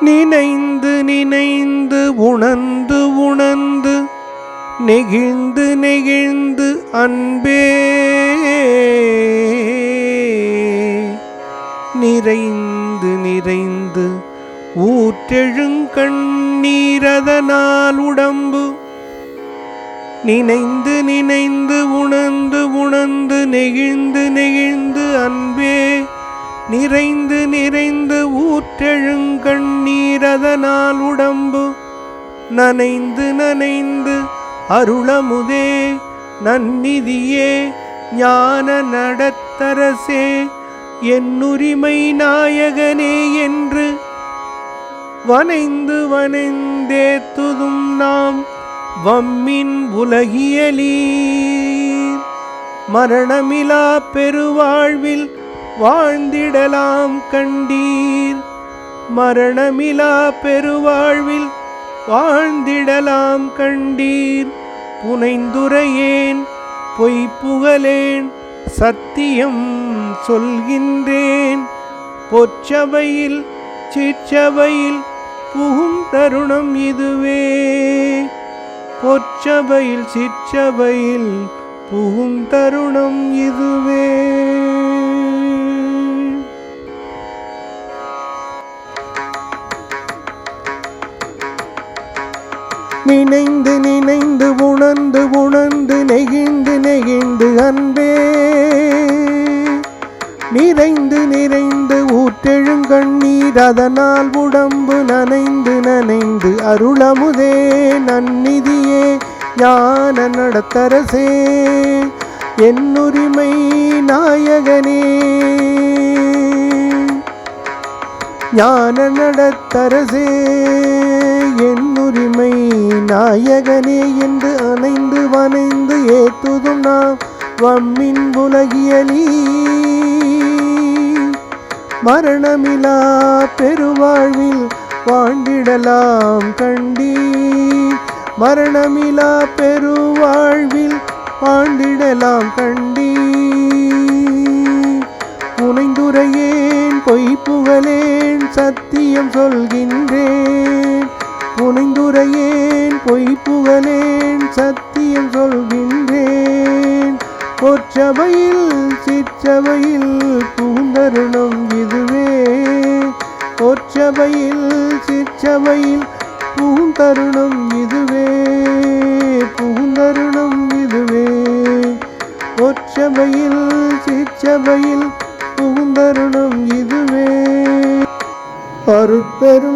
நினைந்து நினைந்து உணர்ந்து உணர்ந்து நெகிழ்ந்து நெகிழ்ந்து அன்பே. நிறைந்து நிறைந்து ஊற்றெழுங்கண்ணீரதனால் உடம்பு. நினைந்து நினைந்து உணர்ந்து உணர்ந்து நெகிழ்ந்து நிறைந்து நிறைந்து ஊற்றெழுங்கண்ணீரதனால் உடம்பு நனைந்து நனைந்து அருளமுதே நன்னிதியே ஞான நடத்தரசே என்னுரிமை நாயகனே என்று வனைந்து வனைந்தேத்துதும் நாம் வம்மின் உலகியலீர். மரணமிலா பெருவாழ்வில் வாழ்ந்திடலாம் கண்டீர். மரணமிலா பெருவாழ்வில் வாழ்ந்திடலாம் கண்டீர். புனைந்துரையேன் பொய் புகழேன் சத்தியம் சொல்கின்றேன். பொச்சவையில் சிற்றபையில் புகும் தருணம் இதுவே. பொச்சபையில் சிற்றபையில் புகும் தருணம் இதுவே. நினைந்து நினைந்து உணர்ந்து உணர்ந்து நெகிழ்ந்து நெகிழ்ந்து அன்பே. நிறைந்து நிறைந்து ஊற்றெழுங்கண்ணீர் அதனால் உடம்பு நனைந்து நனைந்து அருளமுதே. நன்னிதியே ஞான நடத்தரசே. என்னுரிமை நாயகனே. ஞான நடத்தரசே. என்னுரிமை. நாயகனே என்று அணைந்து வனைந்து ஏத்துதும் நாம். வம்மின் உலகியலீ மரணமிலா பெருவாழ்வில் வாழ்ந்திடலாம் கண்டி. மரணமிலா பெருவாழ்வில் வாழ்ந்திடலாம் கண்டி. புனைந்துரையேன் பொய்ப்புகளேன் சத்தியம் சொல்கின்றேன். புனைந்துரையேன் பொய் புகழேன் சத்தியம் சொல்கின்றேன். பொற்சபையில் சிற்றபையில் பூந்தருணம் இதுவே. பொற்சபையில் சிற்றபையில் பூந்தருணம் இதுவே. பூந்தருணம் இதுவே. பொற்சபையில் சிற்றபையில் பூந்தருணம் இதுவே. அருட்பெரும்